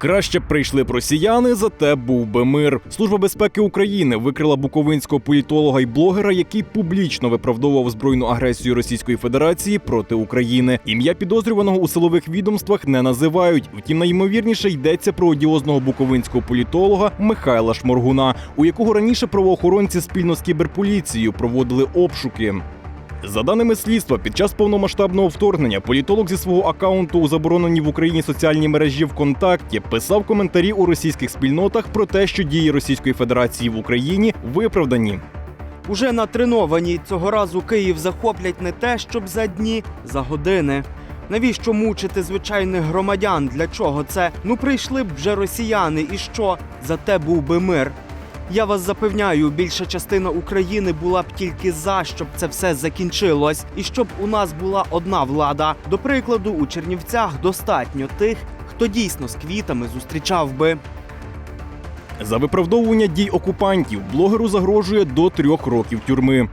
Краще б прийшли б росіяни, зате був би мир. Служба безпеки України викрила буковинського політолога й блогера, який публічно виправдовував збройну агресію Російської Федерації проти України. Ім'я підозрюваного у силових відомствах не називають. Втім, найімовірніше йдеться про одіозного буковинського політолога Михайла Шморгуна, у якого раніше правоохоронці спільно з кіберполіцією проводили обшуки. За даними слідства, під час повномасштабного вторгнення політолог зі свого акаунту у забороненій в Україні соціальній мережі ВКонтакті писав коментарі у російських спільнотах про те, що дії Російської Федерації в Україні виправдані. Уже натреновані цього разу Київ захоплять не те, щоб за дні, за години. Навіщо мучити звичайних громадян? Для чого це? Ну прийшли б вже росіяни, і що? Зате був би мир. Я вас запевняю, більша частина України була б тільки за, щоб це все закінчилось, і щоб у нас була одна влада. До прикладу, у Чернівцях достатньо тих, хто дійсно з квітами зустрічав би. За виправдовування дій окупантів блогеру загрожує до трьох років тюрми.